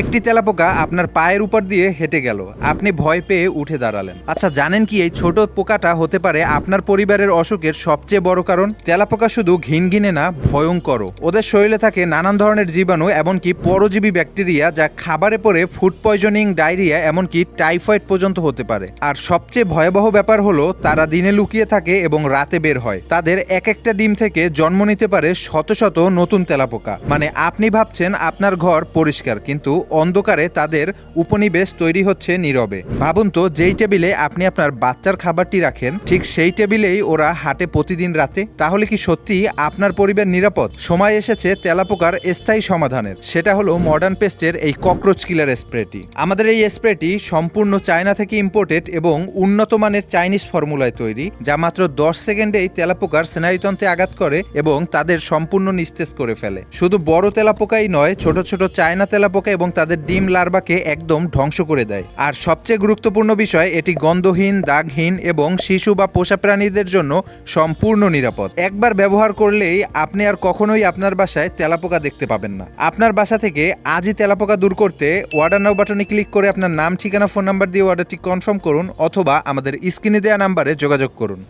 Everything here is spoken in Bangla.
একটি তেলাপোকা আপনার পায়ের উপর দিয়ে হেঁটে গেল। আপনি ভয় পেয়ে উঠে দাঁড়ালেন। আচ্ছা জানেন কি এই ছোট পোকাটা হতে পারে আপনার পরিবারের অসুখের সবচেয়ে বড় কারণ? তেলাপোকা শুধু ঘিনঘিনে না ভয়ঙ্কর ওদের শরীরে থাকে নানান ধরনের জীবাণু, এমনকি পরজীবী ব্যাকটেরিয়া যা খাবারে পড়ে ফুড পয়জনিং, ডায়রিয়া, এমনকি টাইফয়েড পর্যন্ত হতে পারে। আর সবচেয়ে ভয়াবহ ব্যাপার হলো, তারা দিনে লুকিয়ে থাকে এবং রাতে বের হয়। তাদের এক একটা ডিম থেকে জন্ম নিতে পারে শত শত নতুন তেলাপোকা। মানে আপনি ভাবছেন আপনার ঘর পরিষ্কার, কিন্তু অন্ধকারে তাদের উপনিবেশ তৈরি হচ্ছে নীরবে। ভাবুন তো, যেই টেবিলে আপনি আপনার বাচ্চার খাবারটি রাখেন, ঠিক সেই টেবিলেই ওরা হাঁটে প্রতিদিন রাতে। তাহলে কি সত্যি আপনার পরিবার নিরাপদ? সময় এসেছে তেলাপোকার স্থায়ী সমাধানের। সেটা হলো মডার্ন পেস্টের এই ককরোচ কিলার স্প্রেটি আমাদের এই স্প্রেটি সম্পূর্ণ চায়না থেকে ইম্পোর্টেড এবং উন্নত মানের চাইনিজ ফর্মুলায় তৈরি, যা মাত্র দশ সেকেন্ডেই তেলাপোকার স্নায়ুতন্ত্রে আঘাত করে এবং তাদের সম্পূর্ণ নিস্তেজ করে ফেলে। শুধু বড় তেলাপোকাই নয়, ছোট ছোট চায়না তেলাপোকা এবং তাদের ডিম লার্ভাকে একদম ধ্বংস করে দেয়। আর সবচেয়ে গুরুত্বপূর্ণ বিষয়, এটি গন্ধহীন, দাগহীন এবং শিশু বা পোষা প্রাণীদের জন্য সম্পূর্ণ নিরাপদ। একবার ব্যবহার করলেই আপনি আর কখনোই আপনার বাসায় তেলাপোকা দেখতে পাবেন না। আপনার বাসা থেকে আজই তেলাপোকা দূর করতে অর্ডার নাও বাটনে ক্লিক করে আপনার নাম, ঠিকানা ফোন নাম্বার দিয়ে অর্ডারটি কনফার্ম করুন অথবা আমাদের স্ক্রিনে দেওয়া নাম্বারে যোগাযোগ করুন।